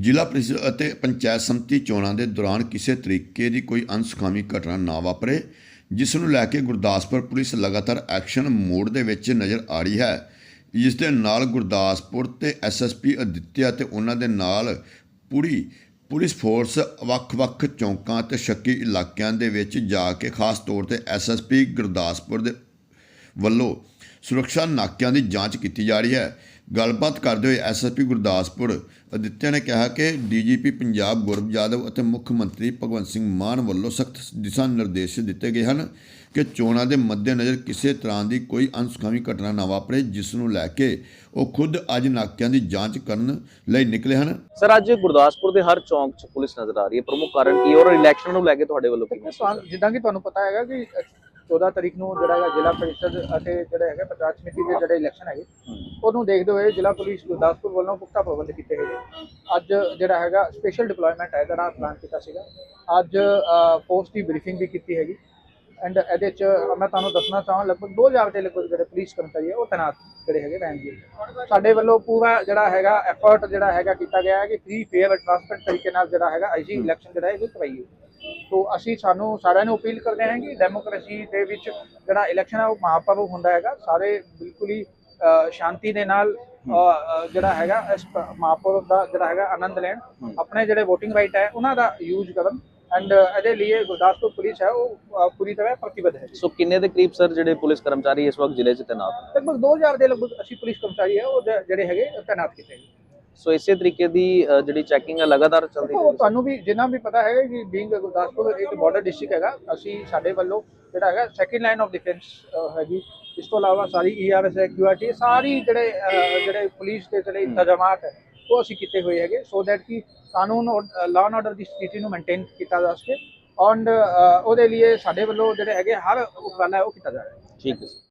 ਜ਼ਿਲ੍ਹਾ ਪ੍ਰੀਸ਼ਦ ਅਤੇ ਪੰਚਾਇਤ ਸਮਿਤੀ ਚੋਣਾਂ ਦੇ ਦੌਰਾਨ ਕਿਸੇ ਤਰੀਕੇ ਦੀ ਕੋਈ ਅਨਸੁਖਾਵੀ ਘਟਨਾ ਨਾ ਵਾਪਰੇ, ਜਿਸ ਨੂੰ ਲੈ ਕੇ ਗੁਰਦਾਸਪੁਰ ਪੁਲਿਸ ਲਗਾਤਾਰ ਐਕਸ਼ਨ ਮੋਡ ਦੇ ਵਿੱਚ ਨਜ਼ਰ ਆ ਰਹੀ ਹੈ। ਜਿਸ ਦੇ ਨਾਲ ਗੁਰਦਾਸਪੁਰ ਤੇ ਐਸਐਸਪੀ ਅਦਿੱਤਿਆ ਤੇ ਉਹਨਾਂ ਦੇ ਨਾਲ ਪੂਰੀ ਪੁਲਿਸ ਫੋਰਸ ਵੱਖ-ਵੱਖ ਚੌਂਕਾਂ ਤੇ ਸ਼ੱਕੀ ਇਲਾਕਿਆਂ ਦੇ ਵਿੱਚ ਜਾ ਕੇ ਖਾਸ ਤੌਰ ਤੇ ਐਸਐਸਪੀ ਗੁਰਦਾਸਪੁਰ ਦੇ ਵੱਲੋਂ ਸੁਰੱਖਿਆ ਨਾਕਿਆਂ ਦੀ ਜਾਂਚ ਕੀਤੀ ਜਾ ਰਹੀ ਹੈ। ਗੱਲਬਾਤ ਕਰਦੇ ਹੋਏ ਐਸਐਸਪੀ ਗੁਰਦਾਸਪੁਰ ਅਦਿੱਤਿਆ ਨੇ ਕਿਹਾ ਕਿ ਡੀਜੀਪੀ ਪੰਜਾਬ ਗੁਰਬ ਯਾਦਵ ਅਤੇ ਮੁੱਖ ਮੰਤਰੀ ਭਗਵੰਤ ਸਿੰਘ ਮਾਨ ਵੱਲੋਂ ਸਖਤ ਦਿਸ਼ਾ ਨਿਰਦੇਸ਼ ਦਿੱਤੇ ਗਏ ਹਨ ਕਿ ਚੋਣਾਂ ਦੇ ਮੱਦੇਨਜ਼ਰ ਕਿਸੇ ਤਰ੍ਹਾਂ ਦੀ ਕੋਈ ਅਨਸੁਖਾਵੀ ਘਟਨਾ ਨਾ ਵਾਪਰੇ ਜਿਸ ਨੂੰ ਲੈ ਕੇ ਉਹ ਖੁਦ ਅੱਜ ਨਾਕਿਆਂ ਦੀ ਜਾਂਚ ਕਰਨ ਲਈ ਨਿਕਲੇ ਹਨ। ਸਰ ਅੱਜ ਗੁਰਦਾਸਪੁਰ ਦੇ ਹਰ ਚੌਂਕ 'ਚ ਪੁਲਿਸ ਨਜ਼ਰ ਆ ਰਹੀ ਹੈ। ਪ੍ਰਮੁੱਖ ਕਾਰਨ ਕੀ ਹੈ ਔਰ ਇਲੈਕਸ਼ਨ ਨੂੰ ਲੈ ਕੇ ਤੁਹਾਡੇ ਵੱਲੋਂ ਕੀ ਜਿੱਦਾਂ ਕਿ ਤੁਹਾਨੂੰ ਪਤਾ ਹੈਗਾ ਕਿ 14 ਤਰੀਕ ਨੂੰ ਜਿਹੜਾ ਹੈਗਾ ਜ਼ਿਲ੍ਹਾ ਪ੍ਰੀਸ਼ਦ ਅਤੇ ਜਿਹੜਾ ਹੈਗਾ ਪੰਚਾਇਤ ਸਮਿਤੀ ਦੇ ਜਿਹੜੇ ਇਲੈਕਸ਼ਨ ਹੈਗੇ ਉਹਨੂੰ ਦੇਖਦੇ ਹੋਏ ਜ਼ਿਲ੍ਹਾ ਪੁਲਿਸ ਗੁਰਦਾਸਪੁਰ ਵੱਲੋਂ ਪੁਖਤਾ ਪ੍ਰਬੰਧ ਕੀਤੇ ਗਏ। ਅੱਜ ਜਿਹੜਾ ਹੈਗਾ ਸਪੈਸ਼ਲ ਡਿਪਲੋਇਮੈਂਟ ਹੈ ਜਿਹੜਾ ਪਲਾਨ ਕੀਤਾ ਸੀਗਾ। ਅੱਜ ਫੋਰਸ ਦੀ ਬਰੀਫਿੰਗ ਵੀ ਕੀਤੀ ਹੈਗੀ। ਐਂਡ ਇਹਦੇ ਚ ਮੈਂ ਤੁਹਾਨੂੰ ਦੱਸਣਾ ਚਾਹਾਂ ਲਗਭਗ 2000 ਦੇ ਲਗਭਗ ਜਿਹੜੇ ਪੁਲਿਸ ਕਰਮਚਾਰੀ ਹੈ ਉਹ ਤੈਨਾਤ ਜਿਹੜੇ ਹੈਗੇ ਰਹਿਣਗੇ ਸਾਡੇ ਵੱਲੋਂ ਪੂਰਾ ਜਿਹੜਾ ਹੈਗਾ ਐਫਰਟ ਜਿਹੜਾ ਹੈਗਾ ਕੀਤਾ ਗਿਆ ਹੈ ਕਿ ਫ੍ਰੀ ਫੇਅਰ ਟ੍ਰਾਂਸਪੇਰੈਂਟ ਤਰੀਕੇ ਨਾਲ ਜਿਹੜਾ ਹੈਗਾ ਅਸੀਂ ਇਲੈਕਸ਼ਨ ਜਿਹੜਾ ਇਹ ਕਰਵਾਈਏ। ਤੋ ਅਸੀਂ ਸਾਨੂੰ ਸਾਰਿਆਂ ਨੂੰ ਅਪੀਲ ਕਰਦੇ ਹਾਂ ਕਿ ਡੈਮੋਕ੍ਰੇਸੀ ਦੇ ਵਿੱਚ ਜਿਹੜਾ ਇਲੈਕਸ਼ਨ ਹੈ ਉਹ ਮਹਾਪਰਵ ਹੁੰਦਾ ਹੈਗਾ। ਸਾਰੇ ਬਿਲਕੁਲ ਹੀ ਸ਼ਾਂਤੀ ਦੇ ਨਾਲ ਜਿਹੜਾ ਹੈਗਾ ਇਸ ਮਹਾਪਰਵ ਦਾ ਜਿਹੜਾ ਹੈਗਾ ਆਨੰਦ ਲੈਣ। ਆਪਣੇ ਜਿਹੜੇ VOTING ਰਾਈਟ ਹੈ ਉਹਨਾਂ ਦਾ ਯੂਜ਼ ਕਰਨ। ਐਂਡ ਇਹਦੇ ਲਈ ਗੁਰਦਾਸਪੁਰ ਪੁਲਿਸ ਹੈ ਉਹ ਪੂਰੀ ਤਰ੍ਹਾਂ ਪ੍ਰਤੀਬੱਧ ਹੈ। ਸੋ ਕਿੰਨੇ ਦੇ ਕਰੀਬ ਸਰ ਜਿਹੜੇ ਪੁਲਿਸ ਕਰਮਚਾਰੀ ਇਸ ਵਕਤ ਜ਼ਿਲ੍ਹੇ 'ਚ ਤੈਨਾਤ? ਲਗਭਗ 2000 ਦੇ ਲਗਭਗ ਅਸੀਂ ਪੁਲਿਸ ਕਰਮਚਾਰੀ ਹੈ ਉਹ ਜਿਹੜੇ ਹੈਗੇ ਤੈਨਾਤ ਕੀਤੇ ਗਏ। ਸੋ ਇਸੇ ਤਰੀਕੇ ਦੀ ਅ, ਜਿਹੜੀ ਚੈਕਿੰਗ ਹੈ ਲਗਾਤਾਰ ਚੱਲਦੀ ਦੇਖੋ ਰਹੇਗੀ ਤੁਹਾਨੂੰ ਵੀ ਜਿੰਨਾ ਵੀ ਪਤਾ ਹੈਗਾ ਕਿ ਬੀਇੰਗ ਗੁਰਦਾਸਪੁਰ ਇੱਕ ਬਾਰਡਰ ਡਿਸਟ੍ਰਿਕਟ ਹੈਗਾ ਅਸੀਂ ਸਾਡੇ ਵੱਲੋਂ ਜਿਹੜਾ ਹੈਗਾ ਸੈਕੰਡ ਲਾਈਨ ਆਫ ਡਿਫੈਂਸ ਹੈਗੀ। ਇਸ ਤੋਂ ਇਲਾਵਾ ਸਾਰੀ ਈਆਰਐਸ ਹੈ ਕਿਊਆਰਟੀ ਸਾਰੀ ਜਿਹੜੇ ਅਹ, ਜਿਹੜੇ ਪੁਲਿਸ ਦੇ ਜਿਹੜੇ ਇੰਤਜ਼ਾਮਾਤ ਹੈ ਉਹ ਅਸੀਂ ਕੀਤੇ ਹੋਏ ਹੈਗੇ। ਸੋ ਦੈਟ ਕਿ ਕਾਨੂੰਨ ਲਾਅ ਐਂਡ ਆਰਡਰ ਦੀ ਸਥਿਤੀ ਨੂੰ ਮੇਨਟੇਨ ਕੀਤਾ ਜਾ ਸਕੇ। ਐਂਡ ਉਹਦੇ ਲਈ ਸਾਡੇ ਵੱਲੋਂ ਜਿਹੜੇ ਹੈਗੇ ਹਰ ਉਪਰਾਲਾ ਹੈ ਉਹ ਕੀਤਾ ਜਾ ਰਿਹਾ ਹੈ। ਠੀਕ ਹੈ।